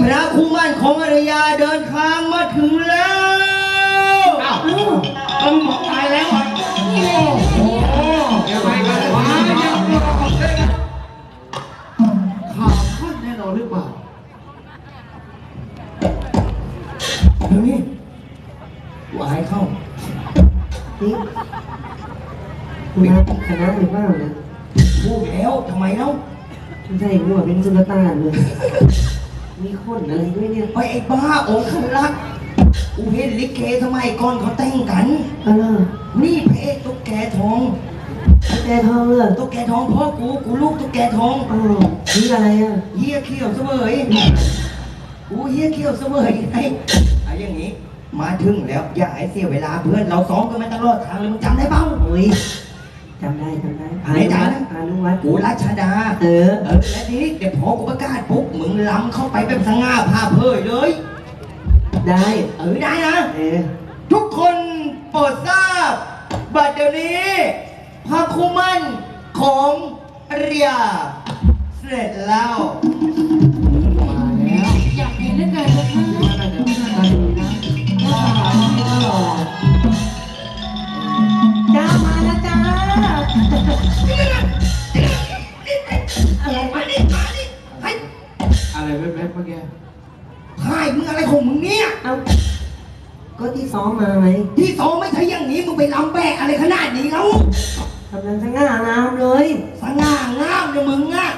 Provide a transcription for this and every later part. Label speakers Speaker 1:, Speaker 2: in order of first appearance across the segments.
Speaker 1: พระคู่มั่นของอารยาเดินทางมาถึงแล้ว
Speaker 2: อ้าวเอ็มบอกตายแล้วอะโอ้โหเดี๋ยวไปกันว้ายเดี๋ยวเราขอบเส้นกันข่าวท่านแน่นอนหรือเปล่า
Speaker 1: เดี๋ยวนี้วายเข้า
Speaker 3: นี่คุณมาผิดคณะหรือเปล่านะ
Speaker 1: พูดแล้วทำไมเล่า
Speaker 3: ไม่ใช่หัวเป็นสุลต่านเลย มีคนอะไรด้วยเนี่ย
Speaker 1: ไปไอ้บ้าองค์คลักษ์กูเห็นลิเกสมัยก่อนเขาแต่งกัน
Speaker 3: อะไร
Speaker 1: นี่พระเอกตุ๊กแกทอง
Speaker 3: แกทองเลย
Speaker 1: ตุ๊กแกทองพ่อกู กูลูกตุ๊กแกทอง
Speaker 3: อ๋อนี่อะไรอะ
Speaker 1: เฮียเขี้ยวเสวยกูเฮียเขี้ยวเสวยไงเอาอย่างนี้ มาถึงแล้วอย่าให้เสียเวลาเพื่อนเราซ้อมกันมาตลอดทางเลยมึงจำได้เปล่า
Speaker 3: โอ้ยา
Speaker 1: นุ
Speaker 3: วัฒน์
Speaker 1: กูรัชดา
Speaker 3: เออ
Speaker 1: เออและทีนี้เดี๋ยวพอกูประกาศปุ๊บมึงล้ำเข้าไปแบบสง่าผ่าเผยเลย
Speaker 3: ได้
Speaker 1: เออได้นะ
Speaker 3: เออ
Speaker 1: ทุกคนโปรดทราบ บัดเดี๋ยวนี้พระคุมันของเรียเสร็จแล้ว
Speaker 2: อะไรแว๊บๆเมื่อกี้
Speaker 1: ถ่ายมึงอะไรของมึงเนี่ย
Speaker 3: เอาก็ที่ซ้อมมาไหม
Speaker 1: ที่สองไม่ใช่อย่างนี้มึงไปลำแบกอะไรขนาดนี้แล้ว
Speaker 3: กำลังสง่างามเลย
Speaker 1: สง่างามเนี่ยมึงอะ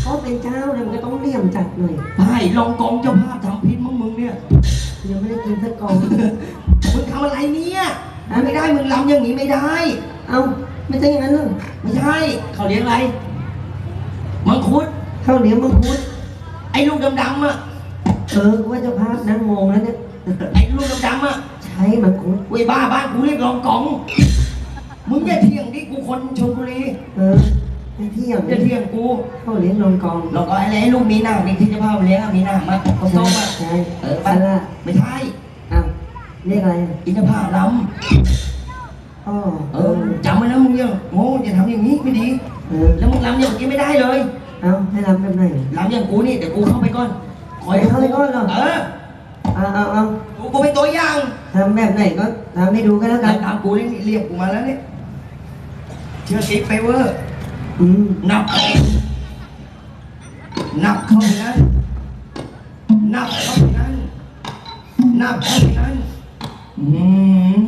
Speaker 3: เขาเป็นเจ้าเนี่ยมันก็ต้องเลี่ยมจัดหน่อย
Speaker 1: ถ่ายลองกองเจ้าภาพทำพิษมึงมึงเนี่ย
Speaker 3: ยังไม่ได้กินสักกอง
Speaker 1: มึงทำอะไรเนี่ยมันไม่ได้มึงลำอย่างนี้ไม่ได้
Speaker 3: เอาไม่ใช่อย่างนั้นหรอก
Speaker 1: ไม่ใช่เขาเลี้ยงอะไรมังคุด
Speaker 3: ข้าวเหนียวมังคุด
Speaker 1: ไอ้ลูกดำๆอะ
Speaker 3: เออกูว่าเจะภาพนั่งมองแล้วเนี่ย
Speaker 1: ไอ้ลูกดำๆอะ
Speaker 3: ใช้มังคุด
Speaker 1: เว้ยบ้าบ้านกูเรียกรองกองมึงอย่าเถียงดิกูคนชลบุรี
Speaker 3: เออไอ้ที่อย่าง
Speaker 1: อย่า
Speaker 3: นี้
Speaker 1: เถียงกู
Speaker 3: เขาเลี้ยงนองกอง
Speaker 1: แล้วก็อะไรไอ้ลูกมีหน้ามีที่เจะพาพเลี้ยงอะมีหน้ามาเขาต้มอะ
Speaker 3: ใช่
Speaker 1: เออ
Speaker 3: ปลาละ
Speaker 1: ไม่ใช่
Speaker 3: อ้าวเรียกอะไรอะ
Speaker 1: อินทภาพล
Speaker 3: อ๋อำ
Speaker 1: เออจำไว้นะมึงยังโง่อย่าทำอย่างนี้ไม่ดี
Speaker 3: เออ
Speaker 1: แล้วมึงลำอย่างนี้ไม่ได้เลย
Speaker 3: เอาให้รับแบบไหน
Speaker 1: ลำอย่างกูนี่เดี๋ยวกูเข้าไปก่อนคอย
Speaker 3: เข้าไปก่อนเหรอ
Speaker 1: เออ
Speaker 3: เอาเอาเอา
Speaker 1: กูกูเป็นตัวอย่าง
Speaker 3: ทำแบบไหนก็ทำให้ดูกันแล้วกั
Speaker 1: รานยการกูนี่เรียกกูมาแล้วเนี่ยเชื่อติ๊กไปเวอร์
Speaker 3: อืม
Speaker 1: นับเข้าไปนับเข้าไปนั้นนับเข้าไปนั้นนับเข้าไปนั้นอืม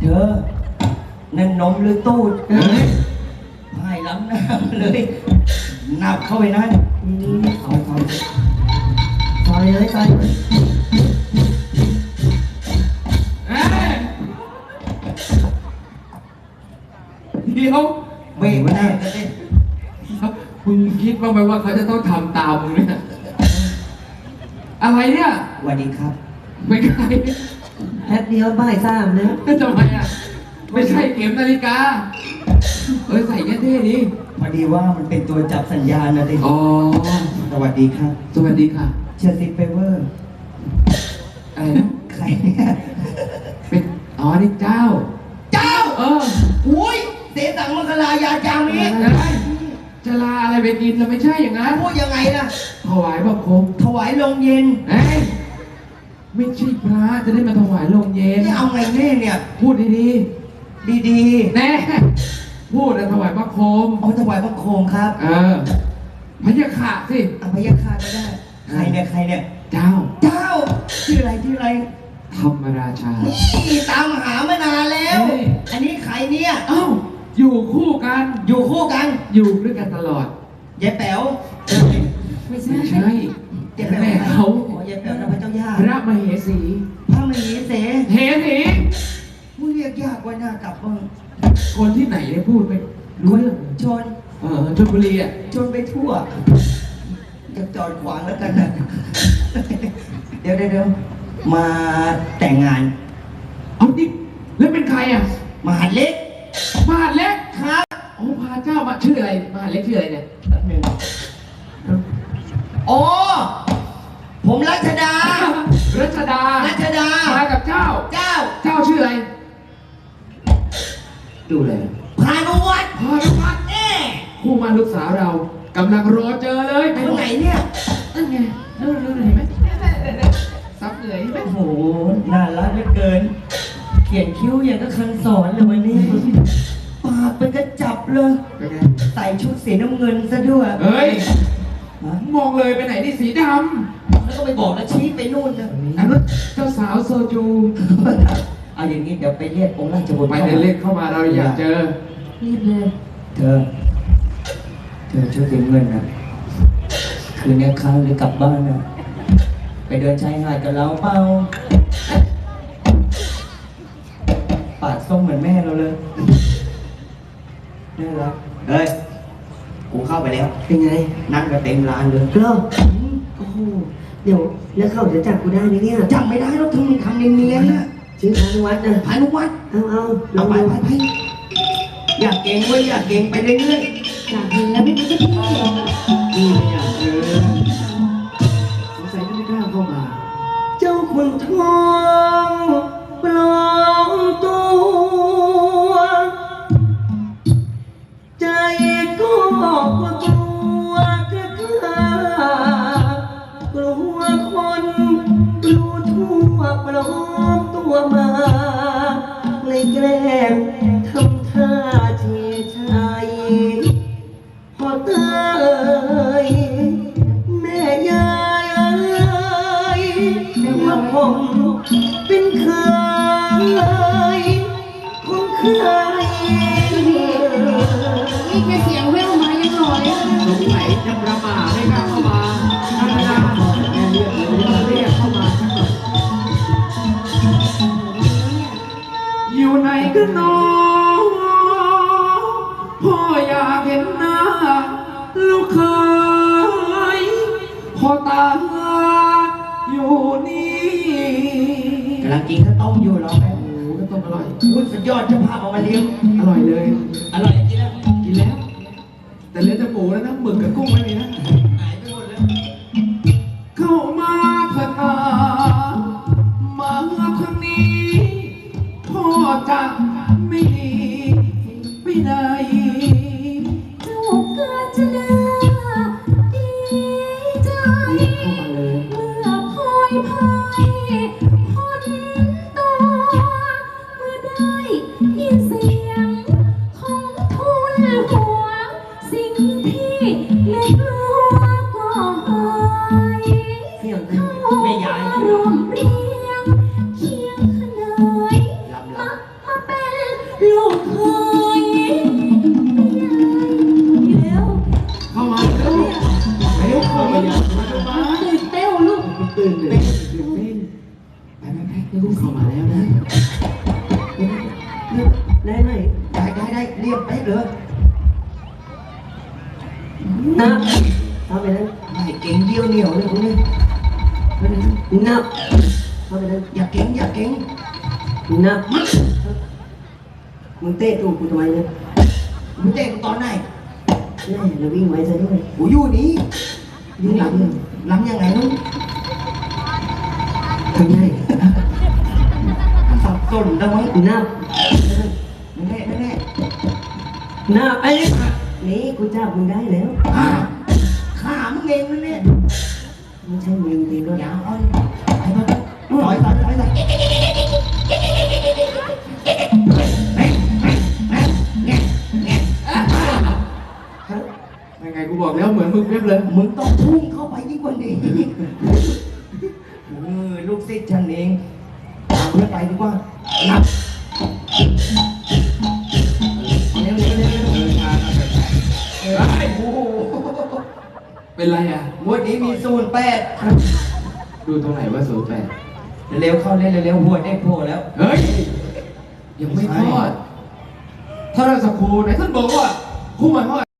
Speaker 1: เธอนั่นนมหรือตูดเอ้ยพาย ล้ำหน้ามาเลยนับเข้าไปนั้น
Speaker 3: นี่
Speaker 1: เอาเอา
Speaker 3: ซอยเลยซอยเลย
Speaker 2: เอ้ยเดี๋ยว
Speaker 1: เบรกไว้หน้าก็ได้
Speaker 2: คุณคิดบ้างไหมว่าเขาจะต้องทำตามมึงเนี่ยอะไรเนี่ย
Speaker 1: สวัสดีครับ
Speaker 2: ไม่ใช่
Speaker 3: แป๊บเดียวบ่ายสามนะ
Speaker 2: ทำไมอะ ไม่ใช่เข็มนาฬิกา เอ้ยใส่เท่ๆดี
Speaker 1: พอดีว่ามันเป็นตัวจับสัญญาณนะดิ
Speaker 2: อ๋อ
Speaker 1: สวัสดีครับ
Speaker 2: สวัสดีค่ะ
Speaker 1: เชื่อติ๊กไปเวอร์
Speaker 2: อะไรนะ
Speaker 1: ใครเนี่ย
Speaker 2: เป็น อ๋อ นี่เจ้า
Speaker 1: เจ้า
Speaker 2: เออ
Speaker 1: อุ้ยเสสังมังคลายาจามิ
Speaker 2: อะไรจะลาอะไรไปกินจะไม่ใช่อย่างนั้น
Speaker 1: พูดยังไงล่ะ
Speaker 2: ถวายบังคม
Speaker 1: ถวายลงเย็น
Speaker 2: เอ้ยไม่ใช่พระจะได้มาถวายโรงเย็น
Speaker 1: นี่เอาไงแน่เนี่ย
Speaker 2: พูดดี
Speaker 1: ดี
Speaker 2: ๆแน่ พูดนะถวายบังคม
Speaker 1: ๆเอาถวายบังคมครับ
Speaker 2: เออพยาขะสิ
Speaker 1: อภัยคาก็ได้ ใครเนี่ยใครเนี่ย
Speaker 2: เจ้า
Speaker 1: เจ้าชื่ออะไรชื่ออะไร
Speaker 2: ธรรมราชา
Speaker 1: นี่ตามหามานานแล้ว
Speaker 2: เฮ้ย
Speaker 1: อันนี้ใครเนี่ย
Speaker 2: เอ้าอยู่คู่กัน
Speaker 1: อยู่คู่กัน
Speaker 2: อยู่ด้วยกันตลอด
Speaker 1: ยายแป๋ว
Speaker 4: ไม่ใช่
Speaker 2: ไม่ใช่
Speaker 1: ยายแป๋ว
Speaker 2: แม่เขา
Speaker 1: อ๋อยายแป๋วนะพระเจ้าย่า
Speaker 2: พระมเหสี
Speaker 1: พระมเหเส
Speaker 2: เฮสี
Speaker 1: มึงเรียกยากกว่าหน้ากลับมึง
Speaker 2: คนที่ไหนได้พูดไปรู้เรื่อง
Speaker 1: ชน
Speaker 2: เออชลบุรีอะ
Speaker 1: ชนไปทั่วจะจอดขวางแล้วกันนะเดี๋ยวเดี๋ยวเดี๋ยวมาแต่งงาน
Speaker 2: เอาดิแล้วเป็นใครอะ
Speaker 1: มหาเล็ก
Speaker 2: มหาดเล็ก
Speaker 1: ครับ
Speaker 2: โอ้พาเจ้ามาชื่ออะไรมหาดเล็กชื่ออะไรเนี่ย
Speaker 1: แป๊บหนึงอ๋อผมรัชดา
Speaker 2: รัชดา
Speaker 1: รัชดา
Speaker 2: มากับเจ้า
Speaker 1: เจ้า
Speaker 2: เจ้าชื่ออะไร ดูเลย
Speaker 1: พานุวัฒน์
Speaker 2: พานุวัฒน์
Speaker 1: เอ๊ะ
Speaker 2: คู่มันลูกสาวเรากำลังรอเจอเลย
Speaker 1: คนไหนเนี่ย
Speaker 2: เนู่นนู่นเห็นไหมซับเหนื่อยใช่ไหม
Speaker 1: โอ้โหน่ารักเหลือเกิน เขียนคิ้วอย่างก็คันสอนเลยวันนี้ปากเป็นกระจับเลย
Speaker 2: เป็นไง
Speaker 1: ใส่ชุดสีน้ำเงินซะด้วย
Speaker 2: เฮ้ย
Speaker 1: ฮะ
Speaker 2: มองเลยไปไหนนี่สีด
Speaker 1: แล้วก็ไปบอกแล้วชี้ไปนู่นนะำ
Speaker 2: อันนั้นเจ้าสาวโซจู
Speaker 1: เอาอย่างนี้เดี๋ยวไปเรียกองค์ราชบุตร
Speaker 2: ไปเลยเรียกเข้ามาเราอยากเจอ
Speaker 4: รีบเลย
Speaker 1: เธอ เธอชุดสีน้ำเงินนะคืนนี้ค้างหรือกลับบ้านนะไปเดินชายหาดกับเราเปล่าปากส้มเหมือนแม่เราเลยน่ารักเฮ้ย กูเข้าไปแล้ว
Speaker 3: เป็นไง
Speaker 1: นั่งกันเต็มร้านเลย
Speaker 3: เล่าโอ้โหเดี๋ยวแล้วเขาจะจับกูได้ไหมเนี่ย
Speaker 1: จำไม่ได้แล้วทำมึงทำเนียนๆนะ
Speaker 3: ชื่อพานุวัฒน์นะ
Speaker 1: พานุวัฒน์
Speaker 3: เอาเอาล
Speaker 1: เอา
Speaker 3: อง
Speaker 1: ไป
Speaker 3: ดู
Speaker 1: ไปไปอยากเก่งเว้ยอยากเก่งไปเรื่อย
Speaker 4: อยากเห็นแล้วพี่พี่
Speaker 1: ๆนี่
Speaker 3: แกล้ง น
Speaker 2: กันน้องพ่ออยากเห็นหน้า ลูกเคยพ่อตาอยู่นี่
Speaker 1: กำลังกินข้าวต้มอยู่รอแป๊บ
Speaker 2: โอ้โหก็ต้องอร่อย
Speaker 1: พูดสุดยอดเจะพาพเอามาเลี้ยง
Speaker 2: อร่อยเลย
Speaker 1: อร่อยจริงแล้ว
Speaker 2: กินแล้ว แต่เหลือแต่หมูแล้วนะหมึกกับกุ้งไม่มีนะ
Speaker 1: หายไปหมดแล้ว
Speaker 2: เข้ามาเถิดนามาทางนี้พ่อจะ หั
Speaker 4: ว สิ่งที่เล็กลัวก็หาย
Speaker 3: เสี่ยงน
Speaker 1: แม่ยาย
Speaker 4: รวมเรียงเคียงขนาน
Speaker 1: ลำ
Speaker 4: มามาเป็นลูกเคยแล้ว
Speaker 2: เข้ามาเร็วเร็วเข้ามาอย่ามาจะมา
Speaker 4: ตื่นเต้นลูก
Speaker 2: ตื่นเต้นตื่นเต้นไปไปไปเร็วเข้ามาแล้วนะ
Speaker 3: นี
Speaker 1: ยวเลยคุณนี่
Speaker 3: นับเข้าไปนั้น
Speaker 1: อย่าเก่งอย่าเก่ง
Speaker 3: นับมึงเตะตูดกูทำไมเนี่ย
Speaker 1: มึงเตะกูตอนไหน
Speaker 3: แม่เราวิ่งไว้ซะด้วย
Speaker 1: กูอยู่นี่
Speaker 3: วิ่งหลังเลย
Speaker 1: ลำยังไงนู้น
Speaker 3: ทำไง
Speaker 1: สับสนแล้วมั้ง
Speaker 3: นับ
Speaker 1: ไม่แน่ไม่แน่
Speaker 3: นับไอ้นี่กูจับมึงได้แล้ว
Speaker 1: ขาขามึงเองนะเนี่ย
Speaker 3: ไม่ใช่มึงจริงๆก็
Speaker 1: อย่าอ่อนไปไปไปต่อยต่อยต่อยต่อยเนี่ย เนี่ย
Speaker 2: ยังไงกูบอกแล้วเหมือนมึงเรียบเลย
Speaker 1: มึงต้องพุ่งเข้า
Speaker 2: เป็นไรอะ
Speaker 1: งวดนี้มีศูนย์แปด
Speaker 2: ดูตรงไหนว่าศูนย์แปด
Speaker 1: เร็วเข้าเร็วเร็วหัวได้โผล่แล้ว
Speaker 2: เฮ้ย ยังไม่ทอด ถ้าเราสักครูไหนท่านบอกว่าครูหมายว่า